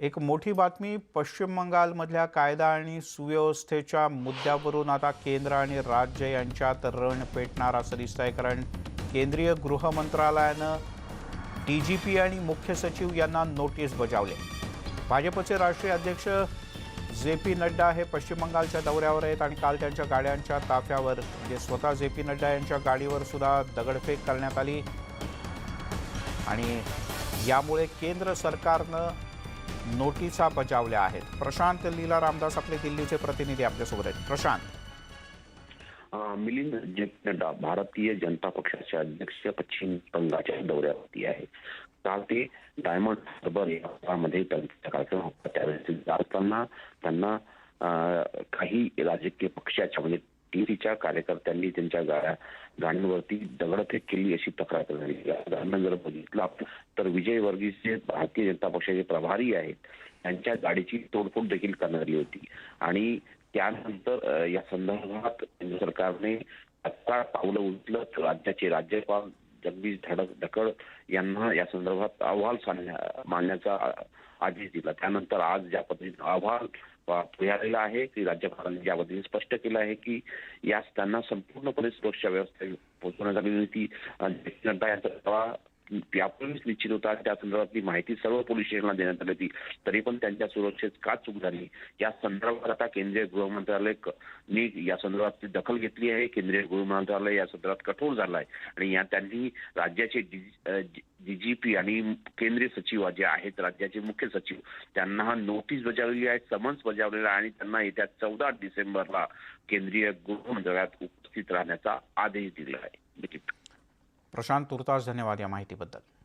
एक मोठी बातमी पश्चिम बंगालमधल्या कायदा आणि सुव्यवस्थेच्या मुद्द्यावरून आता केंद्र आणि राज्य यांच्यात रण पेटणार असं दिसतंय. कारण केंद्रीय गृह मंत्रालयानं डी जी पी आणि मुख्य सचिव यांना नोटीस बजावले. भाजपचे राष्ट्रीय अध्यक्ष जे पी नड्डा हे पश्चिम बंगालच्या दौऱ्यावर आहेत आणि काल त्यांच्या गाड्यांच्या ताफ्यावर म्हणजे स्वतः जे पी नड्डा यांच्या गाडीवर सुद्धा दगडफेक करण्यात आली. आणि यामुळे केंद्र सरकारनं नोटिसा बजावल्या आहेत. प्रशांत लीला रामदास आपले दिल्लीचे प्रतिनिधी आपल्यासोबत आहेत. प्रशांत. मिलिंद जे नड्डा भारतीय जनता पक्षाचे अध्यक्ष पश्चिम बंगालच्या दौऱ्यावरती आहे. काल ते डायमंड हार्बर या गावामध्ये त्यांचा कार्यक्रम होता. त्यावेळेस ते असताना त्यांना काही राजकीय पक्षाच्या म्हणजे टीव्हीच्या कार्यकर्त्यांनी त्यांच्या गाड्या गाड्यांवरती दगडफेक केली अशी तक्रार करण्यात आली. जर बघितलं आपण तर विजय वर्गीस जे भारतीय जनता पक्षाचे प्रभारी आहेत. त्यांच्या गाडीची तोडफोड देखील करण्यात आली होती. आणि त्यानंतर या संदर्भात केंद्र सरकारने तत्काळ पावलं उचलत राज्याचे राज्यपाल जगदीश धडक धकड यांना या संदर्भात अहवाल सांगण्या- मांडण्याचा आदेश दिला. त्यानंतर आज ज्या पद्धतीने अहवाल अ, पुढे आहे की राज्यपालांनी ज्या पद्धतीने स्पष्ट केलं आहे की यास त्यांना संपूर्णपणे सुरक्षा व्यवस्था पोहोचवण्यात आलेली होती. अ, नड्डा यांचा दावा निश्चित होता त्या संदर्भातली माहिती सर्व पोलीस स्टेशनला देण्यात आली होती. तरी पण त्यांच्या सुरक्षेत का चूक झाली? या संदर्भात आता केंद्रीय गृह मंत्रालय या संदर्भात दखल घेतली आहे. केंद्रीय गृह मंत्रालय या संदर्भात कठोर झालं आहे आणि या त्यांनी राज्याचे डीजीपी आणि केंद्रीय सचिव जे आहेत राज्याचे मुख्य सचिव त्यांना नोटीस बजावलेली आहे समन्स बजावलेला आहे आणि त्यांना येत्या चौदा डिसेंबरला केंद्रीय गृह मंत्रालयात उपस्थित राहण्याचा आदेश दिला आहे. प्रशांत तुर्तास धन्यवाद या माहितीबद्दल.